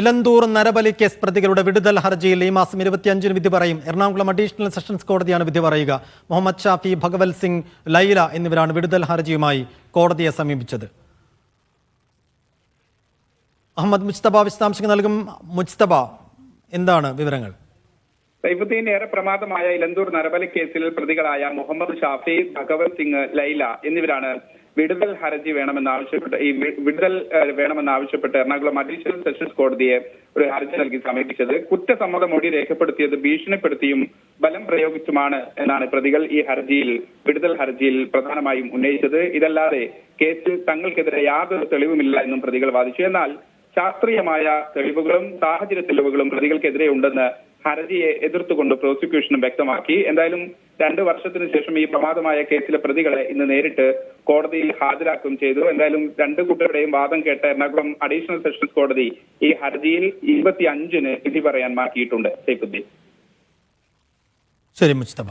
ഇലന്തൂർ നരബലി കേസ് പ്രതികളുടെ വിടുതൽ ഹർജിയിൽ ഈ മാസം ഇരുപത്തിയഞ്ചിന് വിധി പറയും. എറണാകുളം അഡീഷണൽ സെഷൻസ് കോടതിയാണ് വിധി പറയുക. മുഹമ്മദ് ഷാഫി ഭഗവത് സിംഗ് ലൈല എന്നിവരാണ് വിടുതൽ ഹർജിയുമായി കോടതിയെ സമീപിച്ചത്. അഹമ്മദ് മുസ്തബ വിശദാംശങ്ങൾ നൽകും. മുസ്തബ എന്താണ് വിവരങ്ങൾ? സൈഫുദ്ദീൻ ഏറെ പ്രമാദമായ ഇലന്തൂർ നരബലി കേസിൽ പ്രതികളായ മുഹമ്മദ് ഷാഫി ഭഗവത് സിംഗ് ലൈല എന്നിവരാണ് വിടുതൽ ഹർജി വേണമെന്നാവശ്യപ്പെട്ട് ഈ വിടുതൽ വേണമെന്നാവശ്യപ്പെട്ട് എറണാകുളം അഡീഷണൽ സെഷൻസ് കോടതിയെ ഒരു ഹർജി നൽകി സമീപിച്ചത്. കുറ്റസമ്മത മൊഴി രേഖപ്പെടുത്തിയത് ഭീഷണിപ്പെടുത്തിയും ബലം പ്രയോഗിച്ചുമാണ് എന്നാണ് പ്രതികൾ ഈ ഹർജിയിൽ വിടുതൽ ഹർജിയിൽ പ്രധാനമായും ഉന്നയിച്ചത്. ഇതല്ലാതെ കേസിൽ തങ്ങൾക്കെതിരെ യാതൊരു തെളിവുമില്ല എന്നും പ്രതികൾ വാദിച്ചു. എന്നാൽ ശാസ്ത്രീയമായ തെളിവുകളും സാഹചര്യ തെളിവുകളും പ്രതികൾക്കെതിരെ ഉണ്ടെന്ന് ഹർജിയെ എതിർത്തുകൊണ്ട് പ്രോസിക്യൂഷനും വ്യക്തമാക്കി. എന്തായാലും രണ്ട് വർഷത്തിനു ശേഷം ഈ പ്രമാദമായ കേസിലെ പ്രതികളെ ഇന്ന് നേരിട്ട് കോടതിയിൽ ഹാജരാക്കുകയും ചെയ്തു. എന്തായാലും രണ്ട് കൂട്ടരുടെയും വാദം കേട്ട എറണാകുളം അഡീഷണൽ സെഷൻസ് കോടതി ഈ ഹർജിയിൽ ഇരുപത്തി അഞ്ചിന് വിധി പറയാൻ മാറ്റിയിട്ടുണ്ട്. സൈഫുദ്ദീൻ ശരി മുസ്തബ